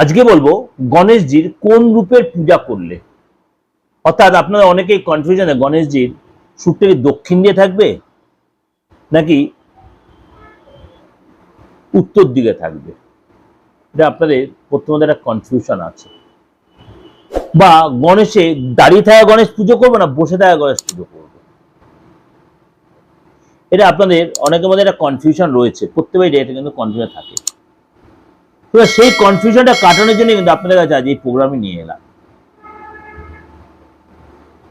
আজকে বলব গণেশজির কোন রূপের পূজা করলে? অর্থাৎ আপনারা অনেকেই কনফিউশনে গণেশজির সুরটা কি দক্ষিণ দিয়ে থাকবে নাকি উত্তর দিকে থাকবে? এটা আপনাদের প্রথমত একটা কনফিউশন আছে। বা গণেশে দাঁড়িয়ে থাকা গণেশ পুজো করব না, বসে থাকা গণেশ পুজো করব? এটা আপনাদের, অনেকের মধ্যে একটা কনফিউশন রয়েছে প্রত্যেকবারই এটা কিন্তু কনফিউশন থাকে। তো সেই কনফিউশনটা কাটানোর জন্য কিন্তু আপনাদের কাছে আজ এই প্রোগ্রামে নিয়ে এলাম।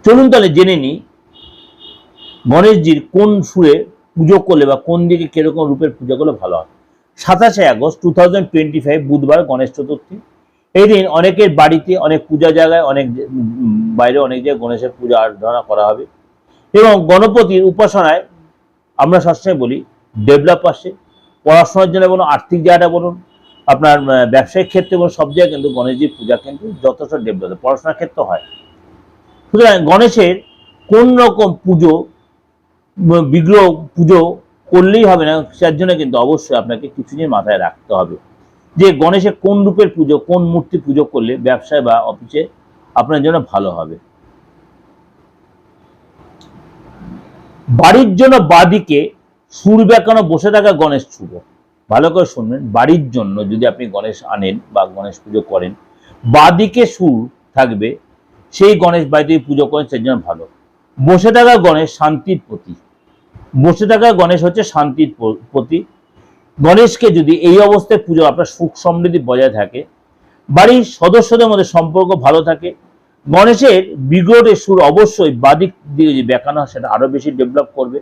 চলুন তাহলে জেনে নিই গণেশজির কোন সুরে পুজো করলে বা কোন দিকে কীরকম রূপের পুজো করলে ভালো হয়? সাতাশে August two thousand twenty five বুধবার গণেশ চতুর্থী। এই দিন অনেকের বাড়িতে অনেক পূজা জায়গায়, অনেক বাইরে অনেক জায়গায় গণেশের পূজা আরাধনা করা হবে। এবং গণপতির উপাসনায় আমরা সবসময় বলি, ডেভেলপ আসে। পড়াশোনার জন্য বলুন, আর্থিক জায়গাটা বলুন আপনার ব্যবসায়িক ক্ষেত্রে বলুন সব জায়গায় কিন্তু গণেশজির পূজা কিন্তু যথেষ্ট ডেভেলপ পড়াশোনার ক্ষেত্রে হয়। সুতরাং গণেশের কোন রকম পুজো বিগ্রহ পুজো করলেই হবে না তার জন্য কিন্তু অবশ্যই আপনাকে কিছু জিনিস মাথায় রাখতে হবে। যে গণেশের কোন রূপের পুজো, কোন মূর্তি পুজো করলে ব্যবসায় বা অফিসে আপনার জন্য ভালো হবে। বাড়ির জন্য বাদিকে সুর বেঁকানো বসে থাকা গণেশ শুভ। ভালো করে শুনবেন, বাড়ির জন্য যদি আপনি গণেশ আনেন বা গণেশ পুজো করেন, বাদিকে সুর থাকবে, সেই গণেশ বাড়িতে পুজো করেন, সেই জন্য ভালো। বসে থাকা গণেশ শান্তির প্রতীক। বসে থাকা গণেশ হচ্ছে শান্তির প- প্রতীক। গণেশকে যদি এই অবস্থায় পুজো, আপনার সুখ সমৃদ্ধি বজায় থাকে, বাড়ির সদস্যদের মধ্যে সম্পর্ক ভালো থাকে, গণেশের বিগ্রহের সুর অবশ্যই বাদিক দিয়ে যে হয়, সেটা আরও বেশি ডেভেলপ করবে।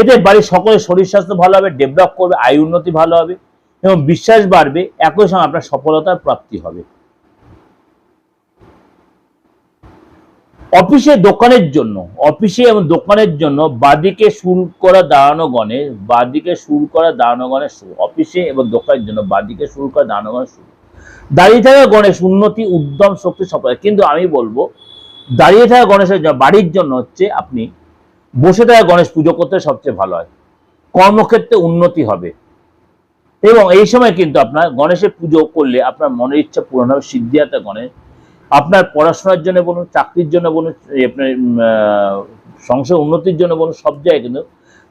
এতে বাড়ির সকলের শরীর স্বাস্থ্য ভালো হবে ডেভেলপ করবে, আয় উন্নতি ভালো হবে এবং বিশ্বাস বাড়বে, একই সঙ্গে আপনার সফলতার প্রাপ্তি হবে। অফিসে দোকানের জন্য, অফিসে এবং দোকানের জন্য বাদিকে সুর করা দাঁড়ানো গণেশ বাদিকে সুর করা দাঁড়ানো গণেশ সুর অফিসে এবং দোকানের জন্য বাদিকে সুর করা দাঁড়ানো গণেশ সুর দাঁড়িয়ে থাকা গণেশ উন্নতি, উদ্যম, শক্তি সফল কিন্তু আমি বলব, দাঁড়িয়ে থাকা গণেশের বাড়ির জন্য হচ্ছে আপনি বসে থাকা গণেশ পুজো করতে সবচেয়ে ভালো হয়। কর্মক্ষেত্রে উন্নতি হবে। এবং এই সময় কিন্তু আপনার গণেশের পুজো করলে আপনার মনের ইচ্ছা পূরণ হবে। সিদ্ধিয়াতা গণেশ, আপনার পড়াশোনার জন্য বলুন, চাকরির জন্য বলুন আপনার সংসার উন্নতির জন্য বলুন, সব জায়গায় কিন্তু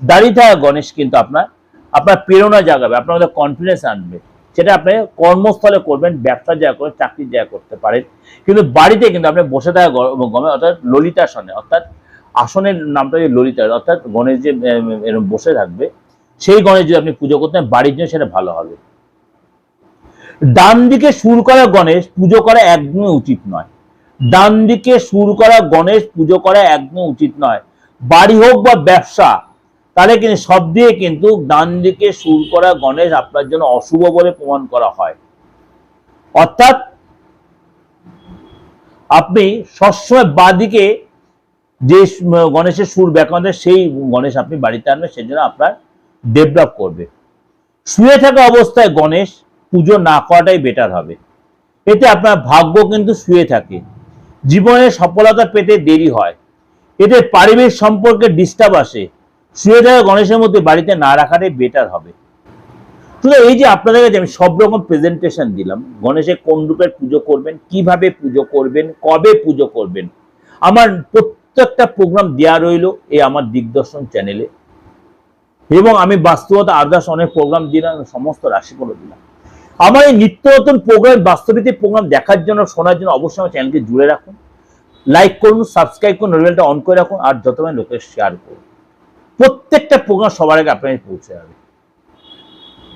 দাঁড়িয়ে থাকা গণেশ কিন্তু আপনার আপনার প্রেরণা জাগাবে, আপনার মধ্যে কনফিডেন্স আনবে। সেটা আপনি কর্মস্থলে করবেন, ব্যবসা জায়গা করে চাকরির জায়গা করতে পারেন। কিন্তু বাড়িতে কিন্তু আপনি বসে থাকা গমে অর্থাৎ ললিতাসনে অর্থাৎ আসনের নামটা যে ললিতা, অর্থাৎ গণেশ যে এরকম বসে থাকবে, সেই গণেশ যদি আপনি পুজো করতেন বাড়ির জন্য সেটা ভালো হবে। ডান দিকে সুর করা গণেশ, পুজো করা একদমই উচিত নয়। ডান দিকে সুর করা গণেশ, পুজো করা একদম উচিত নয়। বাড়ি হোক বা ব্যবসা, তাহলে কিন্তু সব দিয়ে কিন্তু ডান দিকে সুর করা গণেশ আপনার জন্য অশুভ বলে প্রমাণ করা হয়। অর্থাৎ আপনি সবসময় বাদিকে যে গণেশের সুর ব্যাকরণে সেই গণেশ আপনি বাড়িতে আনবেন, সেজন্য আপনার ডেভেলপ করবে। শুয়ে থাকা অবস্থায় গণেশ পুজো না করাটাই বেটার হবে। এতে আপনার ভাগ্য কিন্তু শুয়ে থাকে। জীবনে সফলতা পেতে দেরি হয়। এতে পারিবারিক সম্পর্কে ডিস্টার্ব আসে। শুয়ে থাকা গণেশের মধ্যে বাড়িতে না রাখাটাই বেটার হবে। শুধু এই যে আপনাদের কাছে আমি সব রকম প্রেজেন্টেশন দিলাম গণেশের কোন রূপের পুজো করবেন, কীভাবে পুজো করবেন, কবে পুজো করবেন, আমার প্রত্যেকটা প্রোগ্রাম দেওয়া রইল এই আমার দিগদর্শন চ্যানেলে এবং আমি বাস্তবতা আদার্স অনেক প্রোগ্রাম দিলাম সমস্ত রাশিফলও দিলাম। আমার এই নিত্য নতুন প্রোগ্রাম বাস্তবিক প্রোগ্রাম দেখার জন্য, শোনার জন্য অবশ্যই আমার চ্যানেলকে জুড়ে রাখুন। লাইক করুন সাবস্ক্রাইব করুন নোটিফিকেশনটা অন করে রাখুন, আর যত লোকের শেয়ার করুন। প্রত্যেকটা প্রোগ্রাম সবার আগে আপনাকে পৌঁছে যাবে।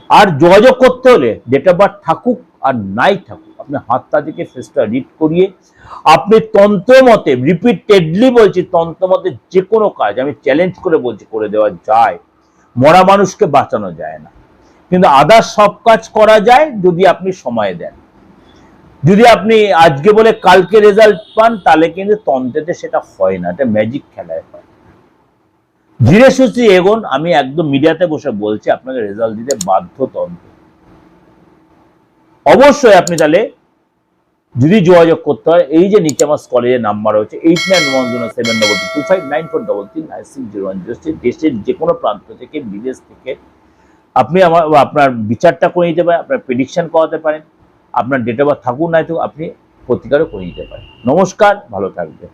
আর যোগাযোগ করতে হলে ডেট অফ বার্থ থাকুক আর নাই থাকুক আপনি হাতটা থেকে ফেসটা রিড করিয়ে, আপনি তন্ত্র মতে রিপিটেডলি বলছি, তন্ত্র মতে যে কোনো কাজ আমি চ্যালেঞ্জ করে বলছি, করে দেওয়া যায়। মরা মানুষকে বাঁচানো যায় না। কিন্তু আদার সব কাজ করা যায় যদি আপনি সময় দেন। যদি আপনি আজকে বলে কালকে রেজাল্ট পান, তাহলে কিন্তু তন্ত্রেতে সেটা হয় না, এটা ম্যাজিক খেলায় হয়। ধীরে সুস্থে এগোন, আমি একদম মিডিয়াতে বসে বলছি, আপনাকে রেজাল্ট দিতে বাধ্য তন্ত্র। অবশ্যই আপনি তাহলে যদি যোগাযোগ করতে হয়, এই যে নিচে আমার কলেজের নাম্বার রয়েছে eight nine one zero seven double two five nine four double three nine six zero one zero দেশের যে কোনো প্রান্ত থেকে, বিদেশ থেকে আপনি আমার, আপনার বিচারটা করে নিতে পারেন, আপনার প্রেডিকশান করাতে পারেন, আপনার ডেট অফ বার্থ থাকুন নাই তো আপনি প্রতিকারও করে নিতে পারেন। নমস্কার, ভালো থাকবেন।